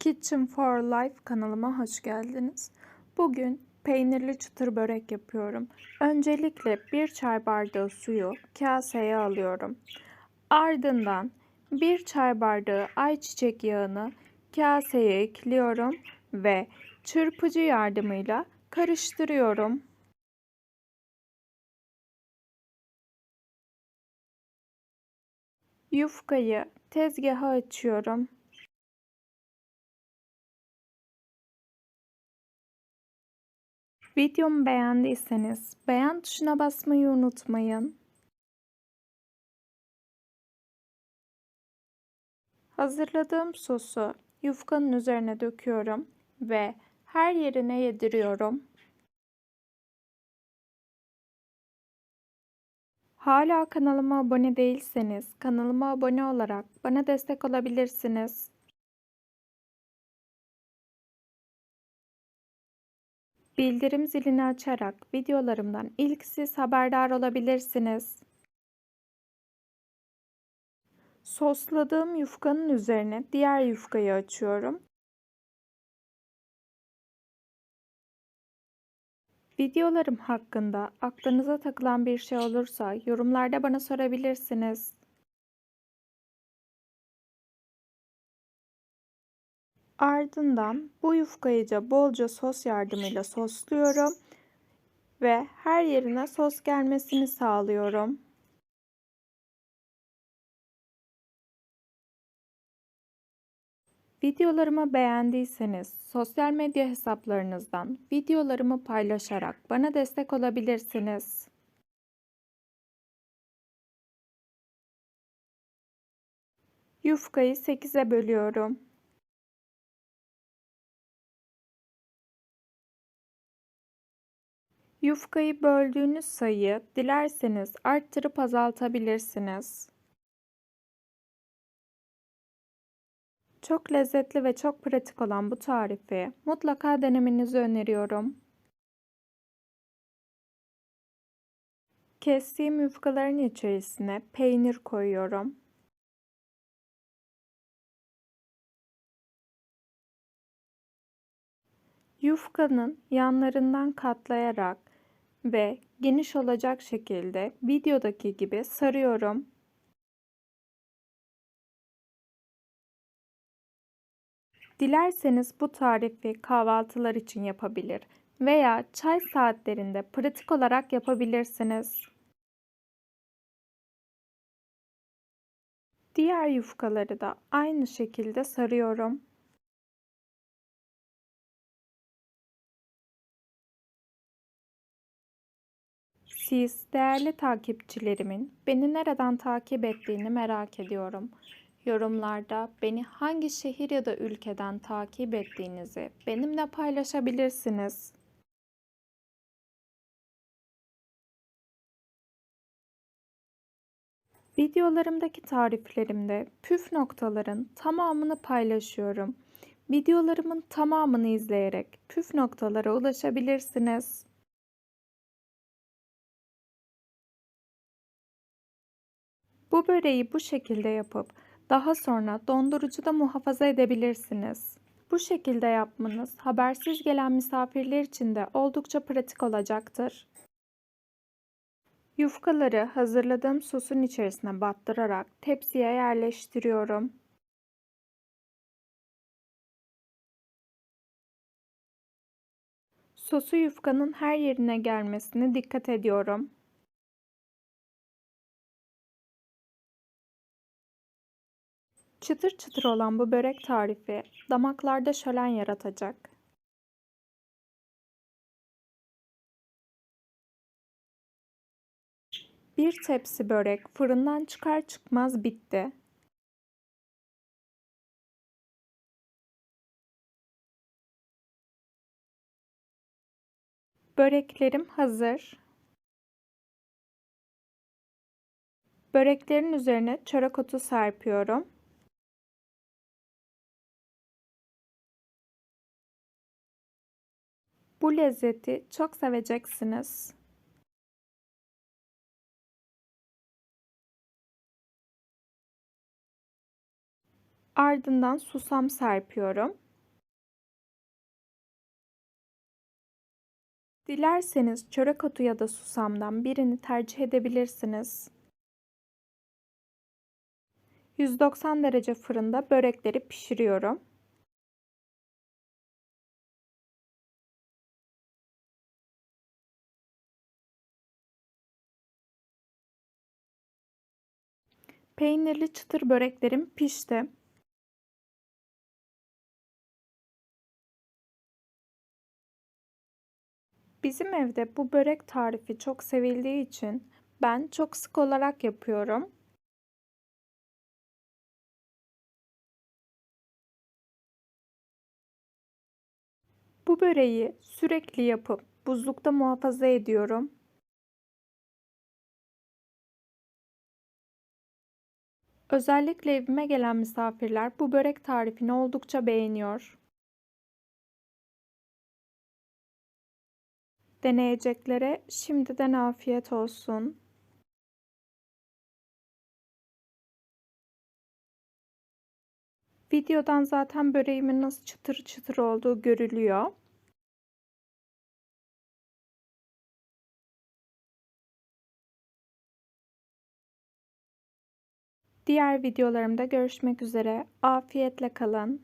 Kitchen for Life kanalıma hoş geldiniz. Bugün peynirli çıtır börek yapıyorum. Öncelikle bir çay bardağı suyu kaseye alıyorum. Ardından bir çay bardağı ayçiçek yağını kaseye ekliyorum ve çırpıcı yardımıyla karıştırıyorum. Yufkayı tezgaha açıyorum. Videomu beğendiyseniz beğen tuşuna basmayı unutmayın. Hazırladığım sosu yufkanın üzerine döküyorum ve her yerine yediriyorum. Hala kanalıma abone değilseniz kanalıma abone olarak bana destek olabilirsiniz. Bildirim zilini açarak videolarımdan ilk siz haberdar olabilirsiniz. Sosladığım yufkanın üzerine diğer yufkayı açıyorum. Videolarım hakkında aklınıza takılan bir şey olursa yorumlarda bana sorabilirsiniz. Ardından bu yufkayıca bolca sos yardımıyla sosluyorum ve her yerine sos gelmesini sağlıyorum. Videolarımı beğendiyseniz sosyal medya hesaplarınızdan videolarımı paylaşarak bana destek olabilirsiniz. Yufkayı 8'e bölüyorum. Yufkayı böldüğünüz sayıyı dilerseniz arttırıp azaltabilirsiniz. Çok lezzetli ve çok pratik olan bu tarifi mutlaka denemenizi öneriyorum. Kestiğim yufkaların içerisine peynir koyuyorum. Yufkanın yanlarından katlayarak ve geniş olacak şekilde videodaki gibi sarıyorum. Dilerseniz bu tarifi kahvaltılar için yapabilir veya çay saatlerinde pratik olarak yapabilirsiniz. Diğer yufkaları da aynı şekilde sarıyorum. Siz değerli takipçilerimin beni nereden takip ettiğini merak ediyorum. Yorumlarda beni hangi şehir ya da ülkeden takip ettiğinizi benimle paylaşabilirsiniz. Videolarımdaki tariflerimde püf noktaların tamamını paylaşıyorum. Videolarımın tamamını izleyerek püf noktalara ulaşabilirsiniz. Bu böreği bu şekilde yapıp daha sonra dondurucuda muhafaza edebilirsiniz. Bu şekilde yapmanız habersiz gelen misafirler için de oldukça pratik olacaktır. Yufkaları hazırladığım sosun içerisine battırarak tepsiye yerleştiriyorum. Sosu yufkanın her yerine gelmesine dikkat ediyorum. Çıtır çıtır olan bu börek tarifi damaklarda şölen yaratacak. Bir tepsi börek fırından çıkar çıkmaz bitti. Böreklerim hazır. Böreklerin üzerine çörek otu serpiyorum. Bu lezzeti çok seveceksiniz. Ardından susam serpiyorum. Dilerseniz çörek otu ya da susamdan birini tercih edebilirsiniz. 190 derece fırında börekleri pişiriyorum. Peynirli çıtır böreklerim pişti. Bizim evde bu börek tarifi çok sevildiği için ben çok sık olarak yapıyorum. Bu böreği sürekli yapıp buzlukta muhafaza ediyorum. Özellikle evime gelen misafirler bu börek tarifini oldukça beğeniyor. Deneyeceklere şimdiden afiyet olsun. Videodan zaten böreğimin nasıl çıtır çıtır olduğu görülüyor. Diğer videolarımda görüşmek üzere. Afiyetle kalın.